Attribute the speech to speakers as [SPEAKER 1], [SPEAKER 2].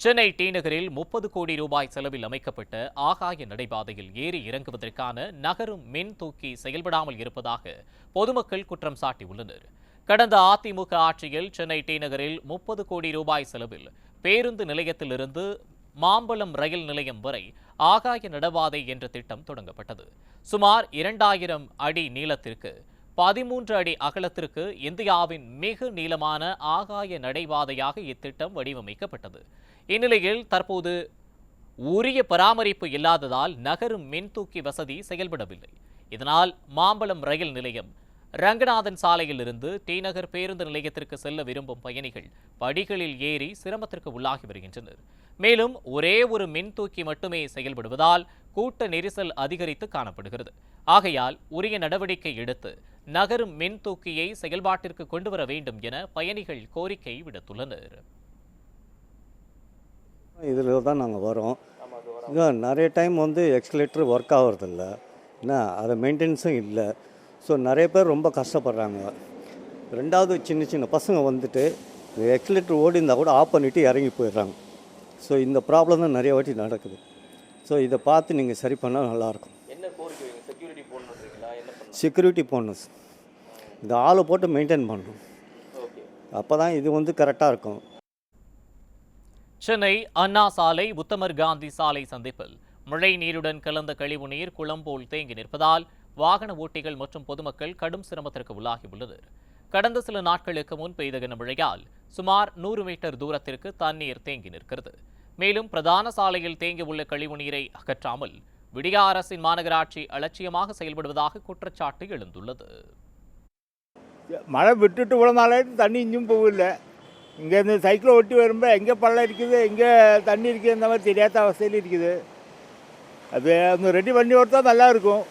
[SPEAKER 1] Chennai D நகரில் முப்பது கோடி ரூபாய் செலவில் அமைக்கப்பட்ட ஆகாய நடைபாதையில் ஏறி இறங்குவதற்கான நகரும் மின் தூக்கி செயல்படாமல் இருப்பதாக பொதுமக்கள் குற்றம் சாட்டியுள்ளனர். கடந்த அதிமுக ஆட்சியில் சென்னை டி நகரில் முப்பது கோடி ரூபாய் செலவில் பேருந்து நிலையத்திலிருந்து மாம்பலம் ரயில் நிலையம் வரை ஆகாய நடைபாதை என்ற திட்டம் தொடங்கப்பட்டது. சுமார் இரண்டாயிரம் அடி நீளத்திற்கு பதிமூன்று அடி அகலத்திற்கு இந்தியாவின் மிக நீளமான ஆகாய நடைபாதையாக இத்திட்டம் வடிவமைக்கப்பட்டது. இந்நிலையில் தற்போது உரிய பராமரிப்பு இல்லாததால் நகரும் மின்தூக்கி வசதி செயல்படவில்லை. இதனால் மாம்பலம் ரயில் நிலையம் ரங்கநாதன் சாலையிலிருந்து டி நகர் பேருந்து நிலையத்திற்கு செல்ல விரும்பும் பயணிகள் படிகளில் ஏறி சிரமத்திற்கு உள்ளாகி வருகின்றனர். மேலும் ஒரே ஒரு மின்தூக்கி மட்டுமே செயல்படுவதால் கூட்ட நெரிசல் அதிகரித்து காணப்படுகிறது. ஆகையால் உரிய நடவடிக்கை எடுத்து நகரும் மின்தூக்கியை செயல்பாட்டிற்கு கொண்டு வர வேண்டும் என பயணிகள் கோரிக்கை விடுத்துள்ளனர்.
[SPEAKER 2] இதில் தான் நாங்கள் வரோம். நிறைய டைம் வந்து எக்ஸ்கலேட்டர் ஒர்க் ஆகிறதில்ல. என்ன அதை மெயின்டெனன்ஸும் இல்லை. ஸோ நிறைய பேர் ரொம்ப கஷ்டப்படுறாங்க. ரெண்டாவது சின்ன சின்ன பசங்க வந்துட்டு எக்ஸ்கலேட்டர் ஓடி இருந்தால் கூட ஆஃப் பண்ணிவிட்டு இறங்கி போயிடுறாங்க. ஸோ இந்த ப்ராப்ளம் தான் நிறைய வாட்டி நடக்குது. ஸோ இதை பார்த்து நீங்கள் சரி பண்ணால் நல்லாயிருக்கும்.
[SPEAKER 3] செக்யூரிட்டி போடணுன்றீங்களா? என்ன பண்ணணும்?
[SPEAKER 2] செக்யூரிட்டி போடணும் இந்த ஆளை போட்டு மெயின்டைன் பண்ணணும்.
[SPEAKER 3] ஓகே
[SPEAKER 2] அப்போ தான் இது வந்து கரெக்டாக இருக்கும்.
[SPEAKER 1] சென்னை அண்ணா சாலை உத்தமர் காந்தி சாலை சந்திப்பில். மழை நீருடன் கலந்த கழிவு நீர் குளம் போல் தேங்கி நிற்பதால் வாகன ஓட்டிகள் மற்றும் பொதுமக்கள் கடும் சிரமத்திற்கு உள்ளாகியுள்ளனர் கடந்த சில நாட்களுக்கு முன் பெய்த கனமழையால் சுமார் நூறு மீட்டர் தூரத்திற்கு தண்ணீர் தேங்கி நிற்கிறது. மேலும் பிரதான சாலையில் தேங்கியுள்ள கழிவு நீரை அகற்றாமல் விடியா அரசின் மாநகராட்சி அலட்சியமாக செயல்படுவதாக குற்றச்சாட்டு எழுந்துள்ளது.
[SPEAKER 4] மழை விட்டுட்டு விழுந்தாலே தண்ணி இஞ்சும் போகல. இங்கேருந்து சைக்கிளை ஒட்டி வரும்போது எங்கே பள்ளம் இருக்குது எங்கே தண்ணி இருக்குது இந்த மாதிரி தெரியாத அவஸ்தையில் இருக்குது. அது அந்த ரெடி பண்ணி கொடுத்தா நல்லா இருக்கும்.